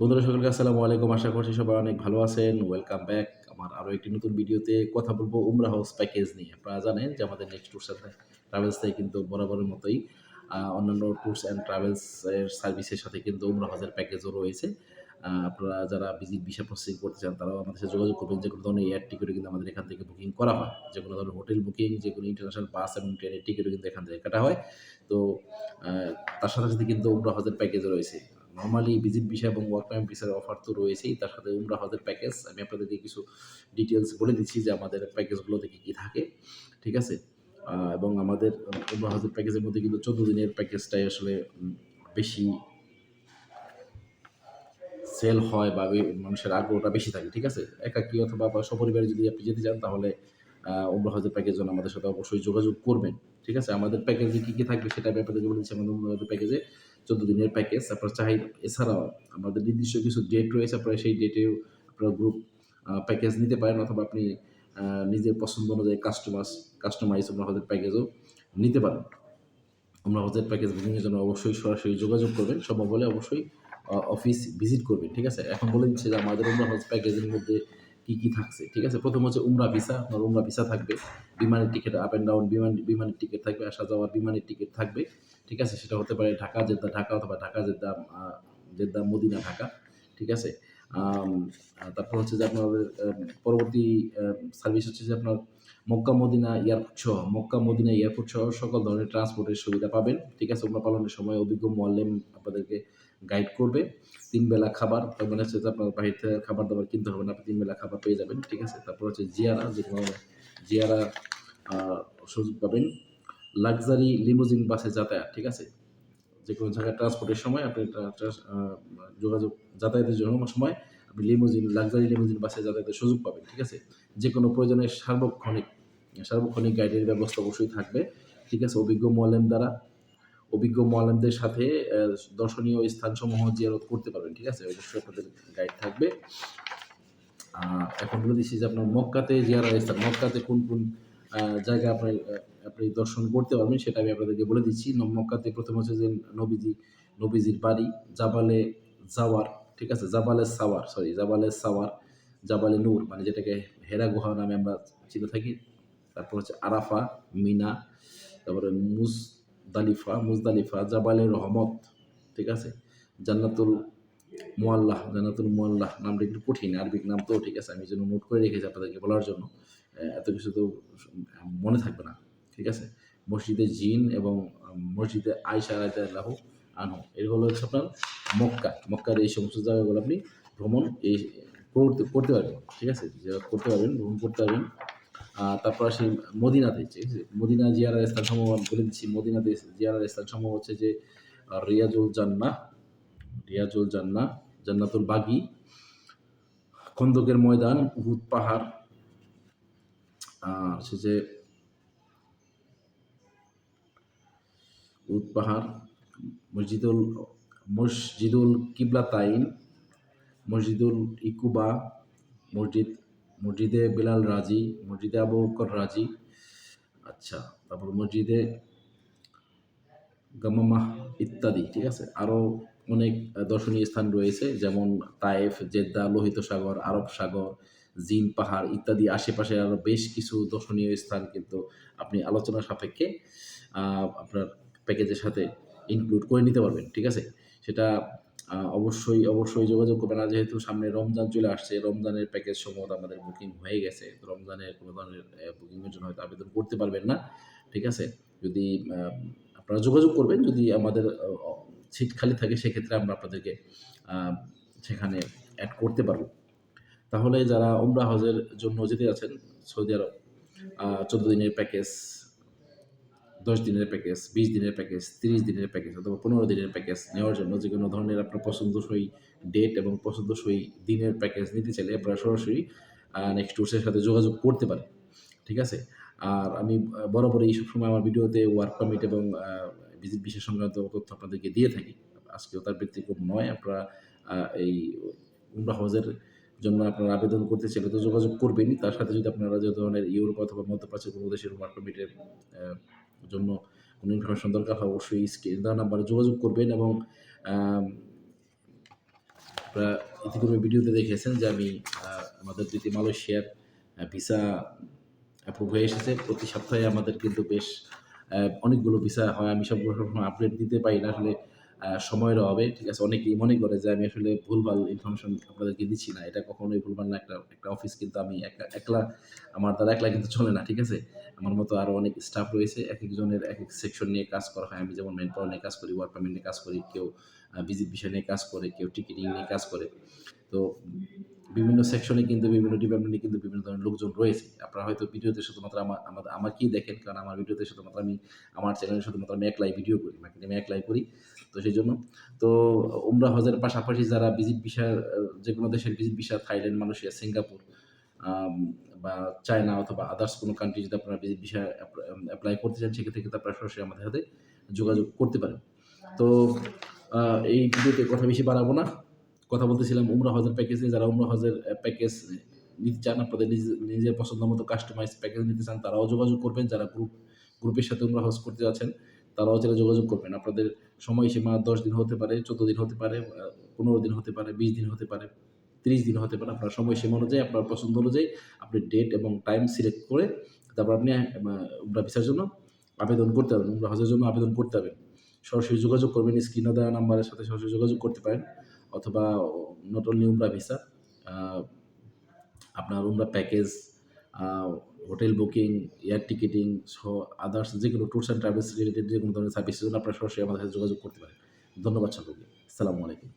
বন্ধুরা, সকলকে আসসালামু আলাইকুম। আশা করছি সবাই অনেক ভালো আছেন। ওয়েলকাম ব্যাক আমার আরও একটি নতুন ভিডিওতে কথা বলব উমরা হাউস প্যাকেজ নিয়ে। আপনারা জানেন যে আমাদের নেক্সট ট্যুরস অ্যান্ড ট্রাভেলস থেকে কিন্তু বরাবরের মতোই অন্যান্য ট্যুরস অ্যান্ড ট্রাভেলস এর সার্ভিসের সাথে কিন্তু উমরা হাউসের প্যাকেজও রয়েছে। আপনারা যারা ভিজিট ভিসা প্রসেসিং করতে চান, তারাও আমাদের সাথে যোগাযোগ করবেন। যে কোনো ধরনের এয়ার টিকিটও কিন্তু আমাদের এখান থেকে বুকিং করা হয়। যে কোনো ধরনের হোটেল বুকিং যে কোনো ইন্টারন্যাশনাল বাস এবং ট্রেনের টিকিটও কিন্তু এখান থেকে কাটা হয়। তো তার সাথে সাথে কিন্তু উমরা হাউসের প্যাকেজও রয়েছে। নর্মালি ভিজিট ভিসা এবং ওয়ার্ক পারমিট ভিসার অফার তো রয়েছেই, তার সাথে উমরা হজের প্যাকেজ আমি আপনাদেরকে কিছু ডিটেলস বলে দিচ্ছি যে আমাদের প্যাকেজগুলোতে কী কী থাকে, ঠিক আছে? এবং আমাদের উমরা হজের প্যাকেজের মধ্যে কিন্তু চোদ্দ দিনের প্যাকেজটাই আসলে বেশি সেল হয় বা মানুষের আগ্রহটা বেশি থাকে, ঠিক আছে? একাকি অথবা সপরিবারে যদি আপনি যেতে চান, তাহলে উমরা হজের প্যাকেজ জন্য আমাদের সাথে অবশ্যই যোগাযোগ করবেন, ঠিক আছে? আমাদের প্যাকেজে কী কী থাকবে সেটা আপনাদেরকে বলে দিচ্ছি, আমাদের উমরা হজের প্যাকেজে চোদ্দ দিনের প্যাকেজ আপনার চাহিদা এছাড়াও আমাদের নির্দিষ্ট কিছু ডেট রয়েছে, আপনারা সেই ডেটেও আপনার গ্রুপ প্যাকেজ নিতে পারেন অথবা আপনি নিজের পছন্দ অনুযায়ী কাস্টমাইজ কাস্টমাইজ আমরা হজের প্যাকেজও নিতে পারেন। আমরা হজের প্যাকেজ বুকিংয়ের জন্য অবশ্যই সরাসরি যোগাযোগ করবেন, সম্ভব হলে অবশ্যই অফিস ভিজিট করবেন, ঠিক আছে? এখন বলে দিচ্ছে যে আমাদের উমরা হজ প্যাকেজের মধ্যে কী কী থাকছে, ঠিক আছে? প্রথম হচ্ছে উমরা ভিসা আপনার উমরা ভিসা থাকবে, বিমানের টিকিট আপ অ্যান্ড ডাউন বিমান, বিমানের টিকিট থাকবে আসা যাওয়ার বিমানের টিকিট থাকবে। ঠিক আছে? সেটা হতে পারে ঢাকা জেদ্দা ঢাকা অথবা Dhaka Jeddah Jeddah Medina Dhaka ঠিক আছে? তারপর হচ্ছে যে আপনাদের আম, পরবর্তী সার্ভিস হচ্ছে যে আপনার মক্কা মদিনা এয়ারপোর্ট সহ মক্কা মদিনা এয়ারপোর্ট সহ সকল ধরনের ট্রান্সপোর্টের সুবিধা পাবেন ঠিক আছে? উমরা পালনের সময় অভিজ্ঞ মোয়াল্লেম আপনাদেরকে গাইড করবে। তিন বেলা খাবার তার মানে হচ্ছে যে আপনার বাহির থেকে খাবার দাবার কিনতে হবে না আপনি তিন বেলা খাবার পেয়ে যাবেন ঠিক আছে? তারপর হচ্ছে জিয়ারা যে কোনো জিয়ারা সুযোগ পাবেন। লাক্সারি লিমোজিন বাসে যাতায়াত ঠিক আছে? যে কোনো জায়গায় ট্রান্সপোর্টের সময় আপনি যোগাযোগ যাতায়াতের জন্য সময় আপনি লিমোজিন লাক্সারি লিমোজিন বাসে যাতায়াতের সুযোগ পাবেন ঠিক আছে? যে কোনো প্রয়োজনে সার্বক্ষণিক সার্বক্ষণিক গাইডের ব্যবস্থা অবশ্যই থাকবে ঠিক আছে? অভিজ্ঞ মোয়ালেম দ্বারা অভিজ্ঞ মোয়ালেমদের সাথে দর্শনীয় স্থানসমূহ জিয়ারত করতে পারবেন ঠিক আছে? অবশ্যই আপনাদের গাইড থাকবে। এখন বলে দিচ্ছি যে আপনার মক্কাতে জিয়ারা স্থান মক্কাতে কোন কোন জায়গা আপনি আহ, আপনি দর্শন করতে পারবেন, সেটা আমি আপনাদেরকে বলে দিচ্ছি। মক্কাতে প্রথম হচ্ছে যে নবীজি, নবীজির বাড়ি জাবালে জাওয়ার, ঠিক আছে? জাবালে সাওয়ার সরি জাবালে সাওয়ার, জাবালে নূর মানে যেটাকে হেরা গুহা নামে আমরা চিনে থাকি। তারপর হচ্ছে আরাফা, মিনা, তারপরে মুজদালিফা মুজদালিফা, জাবালে রহমত, ঠিক আছে? জান্নাতুল মোয়াল্লাহ জান্নাতুল মোয়াল্লাহ নামটা একটু কঠিন, আরবিক নাম তো, ঠিক আছে? আমি যেন নোট করে রেখেছি আপনাদেরকে বলার জন্য। এত কিছু তো মনে থাকবে না। ঠিক আছে? মসজিদে জিন এবং মসজিদে আয়সা রাহ আনহু। এগুলো হচ্ছে আপনার মক্কা। মক্কার এই সমস্ত জায়গাগুলো আপনি ভ্রমণ এই করতে পারবেন, ঠিক আছে? করতে পারবেন, ভ্রমণ করতে পারবেন। তারপর আসি মদিনাতে, ঠিক আছে? মদিনা জিয়ারার স্থান সমূহ বলে দিচ্ছি। মদিনাতে জিয়ারার স্থান সমূহ হচ্ছে যে রিয়াজুল জান্না রিয়াজুল জান্না জান্নাতুল বাগি, খন্দকের ময়দান, উহুদ পাহাড়, আর হচ্ছে যে উহুদ পাহাড় মসজিদুল মসজিদুল কিবলাতাইন, মসজিদুল ইকুবা, মসজিদ, মসজিদে বিলাল রাজি, মসজিদে আবু বকর রাজি আচ্ছা তারপর মসজিদে গামামাহ ইত্যাদি, ঠিক আছে? আরও অনেক দর্শনীয় স্থান রয়েছে, যেমন তায়েফ, জেদ্দা, লোহিত সাগর, আরব সাগর, জিন পাহাড় ইত্যাদি। আশেপাশে আরও বেশ কিছু দর্শনীয় স্থান কিন্তু আপনি আলোচনা সাপেক্ষে আপনার প্যাকেজের সাথে ইনক্লুড করে নিতে পারবেন, ঠিক আছে? সেটা অবশ্যই অবশ্যই যোগাযোগ করবেন। আর যেহেতু সামনে রমজান চলে আসছে, রমজানের প্যাকেজ সমূহ আমাদের বুকিং হয়ে গেছে। রমজানের কোনো ধরনের বুকিংয়ের জন্য হয়তো আবেদন করতে পারবেন না, ঠিক আছে? যদি আপনারা যোগাযোগ করবেন, যদি আমাদের সিট খালি থাকে, সেক্ষেত্রে আমরা আপনাদেরকে সেখানে অ্যাড করতে পারব। তাহলে যারা উমরা হজের জন্য যেতে আছেন সৌদি আরব চোদ্দ দিনের প্যাকেজ দশ দিনের প্যাকেজ বিশ দিনের প্যাকেজ তিরিশ দিনের প্যাকেজ অথবা পনেরো দিনের প্যাকেজ নেওয়ার জন্য যে কোনো ধরনের আপনার পছন্দসই ডেট এবং পছন্দসই দিনের প্যাকেজ নিতে চাইলে আপনারা সরাসরি নেক্সট টুর্সের সাথে যোগাযোগ করতে পারেন। ঠিক আছে? আর আমি আহ, বরাবর এই সবসময় আমার ভিডিওতে ওয়ার্ক পারমিট এবং ভিজিট বিশেষ সংক্রান্ত তথ্য আপনাদেরকে দিয়ে থাকি। আজকেও তার ব্যক্তিক্রম নয় আপনারা এই উমরা হজের জন্য আপনারা আবেদন করতে চাইলে তো যোগাযোগ করবেনই। তার সাথে যদি আপনারা যে ধরনের ইউরোপ অথবা মধ্যপ্রাচ্যের কোনো দেশের ওয়ার্ক পারমিটের জন্য কোনো ইনফরমেশন দরকার হয়, অবশ্যই দেওয়া নাম্বারে যোগাযোগ করবেন এবং ইতিপূর্বে ভিডিওতে দেখেছেন যে আমি আমাদের যদি মালয়েশিয়ার ভিসা অ্যাপ্রুভ হয়ে এসেছে। প্রতি সপ্তাহে আমাদের কিন্তু বেশ অনেকগুলো ভিসা হয়। আমি সবগুলো সবসময় আপডেট দিতে পারি না। আসলে সময়ের অভাবে ঠিক আছে? অনেকেই মনে করে যে আমি আসলে ভুলভাল ইনফরমেশন আপনাদেরকে দিচ্ছি না। এটা কখনোই ভুলভাল না। একটা একটা অফিস কিন্তু আমি একা, একলা, আমার দ্বারা একলা কিন্তু চলে না, ঠিক আছে? আমার মতো আরও অনেক স্টাফ রয়েছে। এক একজনের এক এক সেকশন নিয়ে কাজ করা হয়। আমি যেমন মেন পাওয়ার নিয়ে কাজ করি ওয়ার্ক পারমিট নিয়ে কাজ করি, কেউ ভিজিট বিষয় নিয়ে কাজ করে, কেউ টিকিটিং নিয়ে কাজ করে। তো বিভিন্ন সেকশনে কিন্তু, বিভিন্ন ডিপার্টমেন্টে কিন্তু বিভিন্ন ধরনের লোকজন রয়েছে। আপনারা হয়তো ভিডিওতে শুধুমাত্র আমার আমাদের আমাকেই দেখেন, কারণ আমার ভিডিওতে শুধুমাত্র আমি, আমার চ্যানেলে শুধুমাত্র আমি একলাই ভিডিও করি মার্কেটে আমি একলাই করি, তো সেই জন্য। তো উমরা হজের পাশাপাশি যারা ভিজিট বিষয় যে কোনো দেশের ভিজিট বিষয় থাইল্যান্ড, মালয়েশিয়া, সিঙ্গাপুর বা চায়না অথবা আদার্স কোনো কান্ট্রি যদি আপনারা ভিজিট বিষয় অ্যাপ্লাই করতে চান, সেক্ষেত্রে কিন্তু আপনারা সরাসরি আমাদের সাথে যোগাযোগ করতে পারেন। তো এই ভিডিওতে কথা বেশি বাড়াবো না। কথা বলতেছিলাম, উমরা হজের প্যাকেজে যারা উমরা হজের প্যাকেজ নিতে চান আপনাদের নিজে- নিজের পছন্দ মতো কাস্টমাইজ প্যাকেজ নিতে চান, তারাও যোগাযোগ করবেন। যারা গ্রুপ গ্রুপের সাথে উমরা হজ করতে যাচ্ছেন, তারাও যারা যোগাযোগ করবেন। আপনাদের সময়সীমা দশ দিন হতে পারে, চোদ্দ দিন হতে পারে পনেরো দিন হতে পারে, বিশ দিন হতে পারে, তিরিশ দিন হতে পারে। আপনার সময়সীমা অনুযায়ী, আপনার পছন্দ অনুযায়ী আপনি ডেট এবং টাইম সিলেক্ট করে তারপর আপনি উমরা ভিসার জন্য আবেদন করতে পারবেন, উমরা হজের জন্য আবেদন করতে পারবেন। সরাসরি যোগাযোগ করবেন, স্ক্রিনে দেওয়া নাম্বারের সাথে সরাসরি যোগাযোগ করতে পারেন। অথবা নট অনলি উমরা ভিসা আপনার উমরা package hotel booking air ticketing সহ আদার্স যে কোনো ট্যুরস অ্যান্ড ট্রাভেলস রিলেটেড যে কোনো ধরনের সার্ভিসের জন্য আপনারা সরাসরি আমাদের সাথে যোগাযোগ করতে পারেন। ধন্যবাদ সকলকে। আসসালামু আলাইকুম।